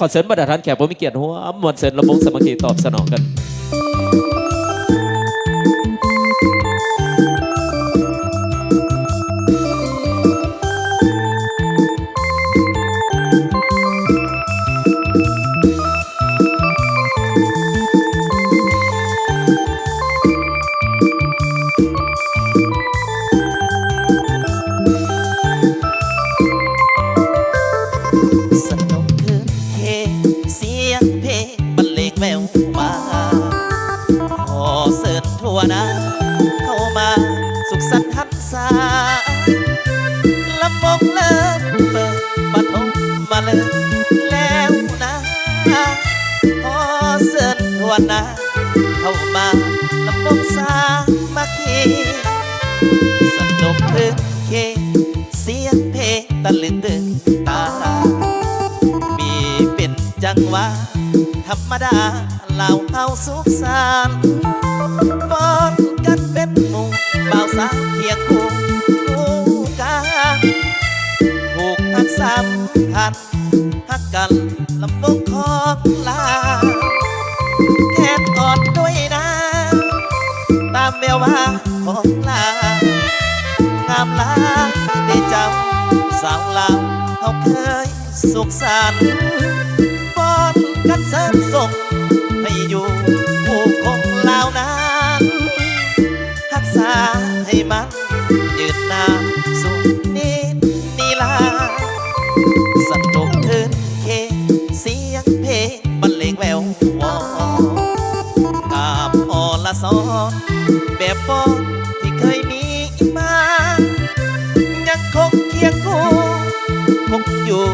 ขอเสริญประดาทานแขกผมมีเกียรติหัวมวลเสริญระบงสมัคคีตอบสนองกัน วหนาเข้ามาสุขสันต์หันษาลำบกเลิกเปิดปฐมมาเลยแล้วนะขอเสิร์ชทั่วหนาเข้ามาลำบกสามัคคีสนุกคืนเคเสียงเพลงตะลึงตึงตา มีเป็นจังหวะธรรมดา เหล่าเฮาสุขสันต์ป้อนกันเป็นหมู่บ่าวสาวเคียงคู่คู่กันผูกหักสำคัญหักกันลำบกของลาแค่กอดด้วยนะ ตามแววว่าของลางามลาได้เจ้าสาวลาวเขาเคยสุขสันต์ฟ้อนกันเสริมส่ง ให้อยู่ผู้คงลาวนานรักษาให้มันยืนนานสุขนิดนีลาสนุกคืนเคเสียงเพลงบรรเลงแวววอกามอละซอนแบบฟอนที่เคยมีมา ยังคงเคียงคู่คงอยู่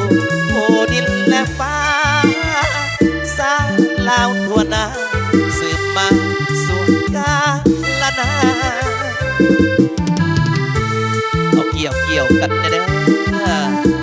กันเด้อ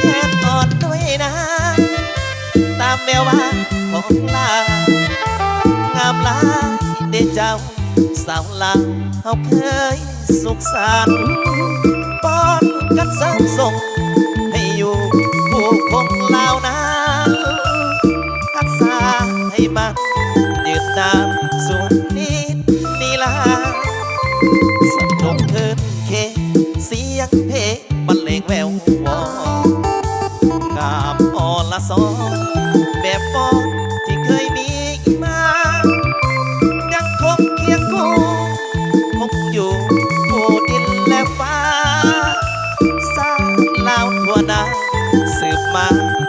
แค่กอดด้วยนะตามแวว่าของลางามลาเดเจ้า สาวลาวเขาเคยสุขสันต์ป้อนกันสร้างส่ง ให้อยู่ผู้คงลาวนานรักษาให้มันยืนนานส่วนนี้นี่ลาสนุกคืนเคเสียงเพลงบรรเลงแวววอกามอละซอน ส